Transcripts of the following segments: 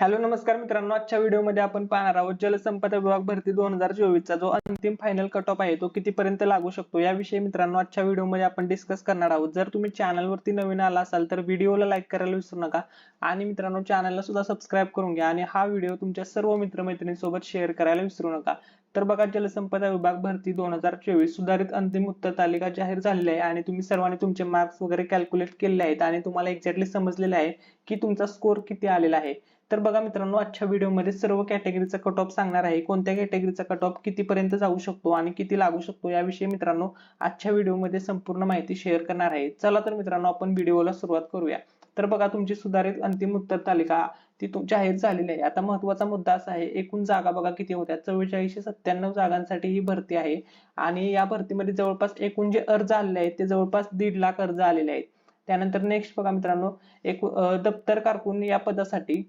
Hello नमस्कार मित्रांनो. आजच्या व्हिडिओमध्ये आपण पाहणार आहोत जलसंपदा विभाग भरती दोन हजार चोवीसचा जो अंतिम फायनल कट ऑफ आहे तो कितीपर्यंत लागू शकतो? याविषयी मित्रांनो आजच्या व्हिडिओमध्ये आपण डिस्कस करणार आहोत. जर तुम्ही चॅनलवरती नवीन आला असाल तर व्हिडिओला लाईक करायला विसरू नका. आणि मित्रांनो चॅनलला सुद्धा सबस्क्राईब करून घ्या. आणि हा व्हिडिओ तुमच्या सर्व मित्रमैत्रिणींसोबत शेअर करायला विसरू नका. तर बघा जलसंपदा विभाग भरती दोन हजार चोवीस सुधारित अंतिम उत्तर तालिका जाहीर झालेली आहे. आणि तुम्ही सर्वांनी तुमचे मार्क्स वगैरे कॅल्क्युलेट केलेले आहेत. आणि तुम्हाला एक्झॅक्टली समजलेले आहे की तुमचा स्कोर किती आलेला आहे. तर बघा मित्रांनो आजच्या व्हिडिओमध्ये सर्व कॅटेगरीचा कट ऑफ सांगणार आहे. कोणत्या कॅटेगरीचा कट ऑफ कितीपर्यंत जाऊ शकतो आणि किती लागू शकतो याविषयी मित्रांनो आजच्या व्हिडिओमध्ये संपूर्ण माहिती शेअर करणार आहे. चला तर मित्रांनो आपण व्हिडिओला सुरुवात करूया. तर बघा तुमची सुधारित अंतिम उत्तर तालिका ती जाहीर झालेली आहे. आता महत्त्वाचा मुद्दा असा आहे एकूण जागा बघा किती होत्या? चव्वेचाळीसशे सत्त्याण्णव जागांसाठी ही भरती आहे आणि या भरतीमध्ये जवळपास एकूण जे अर्ज आलेले आहेत ते जवळपास दीड लाख अर्ज आलेले आहेत. त्यानंतर नेक्स्ट बघा मित्रांनो एक दप्तर कारकून या पदासाठी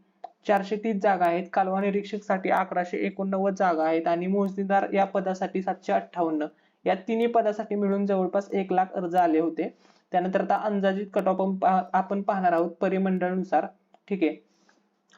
चारशे तीस जागा आहेत. कालवा निरीक्षकसाठी अकराशे एकोणनव्वद जागा आहेत आणि मोजणीदार या पदासाठी सातशे अठ्ठावन्न. या तिन्ही पदासाठी मिळून जवळपास एक लाख अर्ज आले होते. त्यानंतर आता अंदाजित कट ऑफ आपण पाहणार आहोत परिमंडळानुसार. ठीक आहे.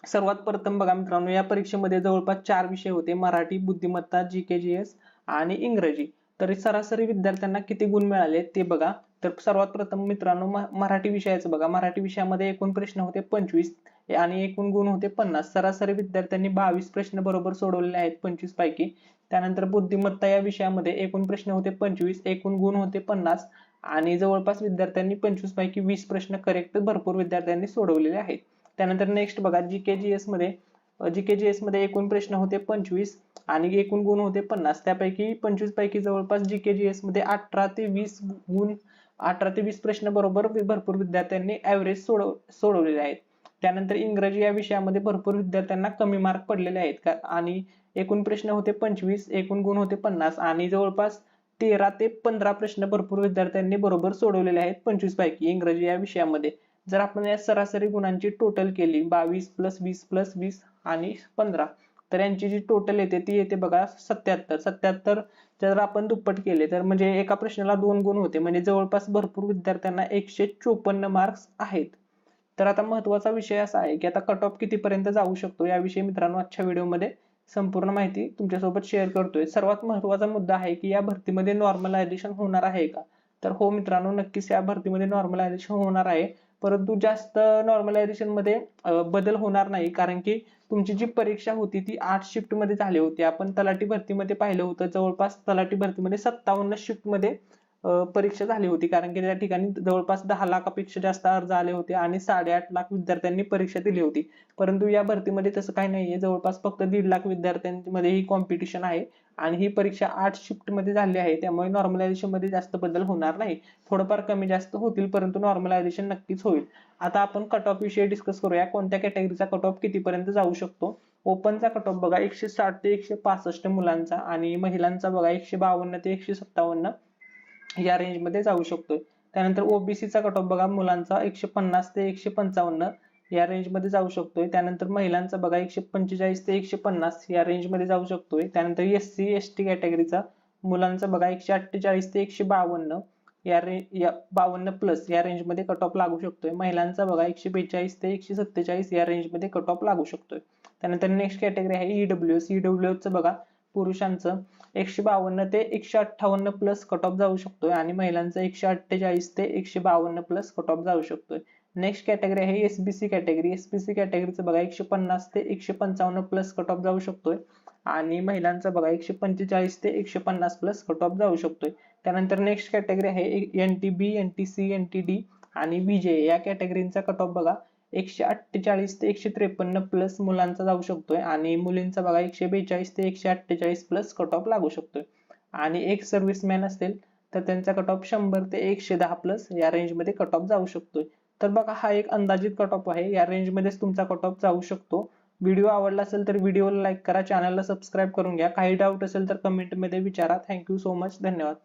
सर्वात प्रथम बघा मित्रांनो या परीक्षेमध्ये जवळपास चार विषय होते. मराठी बुद्धिमत्ता जी के जी एस आणि इंग्रजी. तरी सरासरी विद्यार्थ्यांना किती गुण मिळाले ते बघा. तर सर्वात प्रथम मित्रांनो मराठी विषयाचं बघा. मराठी विषयामध्ये एकूण प्रश्न होते पंचवीस. आणि एकूण गुण होते पन्नास. सरासरी विद्यार्थ्यांनी बावीस प्रश्न बरोबर सोडवलेले आहेत पंचवीस पैकी. त्यानंतर बुद्धिमत्ता या विषयामध्ये एकूण प्रश्न होते पंचवीस एकूण गुण होते पन्नास आणि जवळपास विद्यार्थ्यांनी पंचवीस पैकी वीस प्रश्न करेक्ट भरपूर विद्यार्थ्यांनी सोडवलेले आहेत. त्यानंतर नेक्स्ट बघा जी के जी एसमध्ये जी के जी एसमध्ये एकूण प्रश्न होते पंचवीस आणि एकूण गुण होते पन्नास. त्यापैकी पंचवीस पैकी जवळपास जी के जी एसमध्ये अठरा ते वीस गुण अठरा ते वीस प्रश्न बरोबर भरपूर विद्यार्थ्यांनी ऍव्हरेज सोडव सोडवलेले आहेत. त्यानंतर इंग्रजी या विषयामध्ये भरपूर विद्यार्थ्यांना कमी मार्क पडलेले आहेत. का आणि एकूण प्रश्न होते पंचवीस एकूण गुण होते पन्नास आणि जवळपास तेरा ते पंधरा प्रश्न भरपूर विद्यार्थ्यांनी बरोबर सोडवलेले आहेत पंचवीस पैकी इंग्रजी या विषयामध्ये. जर आपण या सरासरी गुणांची टोटल केली बावीस प्लस वीस प्लस वीस आणि पंधरा तर यांची जी टोटल येते ती येते बघा सत्याहत्तर. सत्याहत्तर जर आपण दुप्पट केले तर म्हणजे एका प्रश्नाला दोन गुण होते. म्हणजे जवळपास भरपूर विद्यार्थ्यांना एकशे चोपन्न मार्क्स आहेत. तर आता महत्त्वाचा विषय असा आहे की आता कट ऑफ कितीपर्यंत जाऊ शकतो याविषयी मित्रांनो आजच्या व्हिडिओमध्ये संपूर्ण माहिती तुमच्यासोबत शेअर करतोय. सर्वात महत्त्वाचा मुद्दा आहे की या भरतीमध्ये नॉर्मलायझेशन होणार आहे का? तर हो मित्रांनो नक्कीच या भरतीमध्ये नॉर्मलायझेशन होणार आहे. परंतु जास्त नॉर्मलायझेशनमध्ये बदल होणार नाही. कारण की तुमची जी परीक्षा होती ती आठ शिफ्टमध्ये झाली होती. आपण तलाठी भरतीमध्ये पाहिलं होतं. जवळपास तलाठी भरतीमध्ये सत्तावन्न शिफ्टमध्ये परीक्षा झाली होती. कारण की त्या ठिकाणी जवळपास दहा लाखापेक्षा जास्त अर्ज आले होते आणि साडेआठ लाख विद्यार्थ्यांनी परीक्षा दिली होती. परंतु या भरतीमध्ये तसं काही नाहीये. जवळपास फक्त दीड लाख विद्यार्थ्यांमध्ये ही कॉम्पिटिशन आहे आणि ही परीक्षा आठ शिफ्टमध्ये झाली आहे. त्यामुळे नॉर्मलायझेशनमध्ये जास्त बदल होणार नाही. थोडंफार कमी जास्त होतील परंतु नॉर्मलायझेशन नक्कीच होईल. आता आपण कट ऑफ विषयी डिस्कस करूया. कोणत्या कॅटेगरीचा कट ऑफ कितीपर्यंत जाऊ शकतो? ओपनचा कट ऑफ बघा एकशे साठ ते एकशे पासष्ट मुलांचा आणि महिलांचा बघा एकशे बावन्न ते एकशे सत्तावन्न. या रेंजमध्ये जाऊ शकतोय. त्यानंतर ओबीसीचा कट ऑफ बघा मुलांचा एकशे पन्नास ते एकशे पंचावन्न या रेंजमध्ये जाऊ शकतोय. त्यानंतर महिलांचा बघा एकशे पंचेचाळीस ते एकशे पन्नास या रेंजमध्ये जाऊ शकतोय. त्यानंतर एस सी एस टी कॅटेगरीचा मुलांचा बघा एकशे अठ्ठेचाळीस ते एकशे बावन्न या रेंज या बावन्न प्लस या रेंजमध्ये कट ऑफ लागू शकतोय. महिलांचा बघा एकशे बेचाळीस ते एकशे सत्तेचाळीस या रेंजमध्ये कट ऑफ लागू शकतोय. त्यानंतर नेक्स्ट कॅटेगरी आहे E W S E W एसचं बघा पुरुषांचं एकशे बावन्न ते एकशे अठ्ठावन्न प्लस कट ऑफ जाऊ शकतोय आणि महिलांचं एकशे अठ्ठेचाळीस ते एकशे बावन्न प्लस कट ऑफ जाऊ शकतोय. नेक्स्ट कॅटेगरी आहे एसबीसी कॅटेगरी एसबीसी कॅटेगरीचं बघा एकशे पन्नास ते एकशे पंचावन्न प्लस कट ऑफ जाऊ शकतोय. आणि महिलांचं बघा एकशे पंचेचाळीस ते एकशे पन्नास प्लस कट ऑफ जाऊ शकतोय. त्यानंतर नेक्स्ट कॅटेगरी आहे N T B N T C N T D आणि बीजे या कॅटेगरीचा कट ऑफ बघा एकशे अठ्ठेचाळीस ते एकशे त्रेपन्न प्लस मुलांचा जाऊ शकतोय. आणि मुलींचा बघा एकशे बेचाळीस ते एकशे अठ्ठेचाळीस प्लस कट ऑफ लागू शकतोय. आणि एक सर्व्हिसमॅन असेल तर त्यांचा कट ऑफ शंभर ते एकशे दहा प्लस या रेंजमध्ये कट ऑफ जाऊ शकतोय. तर बघा हा एक अंदाजित कट ऑफ आहे. या रेंजमध्येच तुमचा कट ऑफ जाऊ शकतो. व्हिडिओ आवडला असेल तर व्हिडिओला लाईक करा. चॅनलला सबस्क्राईब करून घ्या. काही डाऊट असेल तर कमेंटमध्ये विचारा. थँक्यू सो मच धन्यवाद.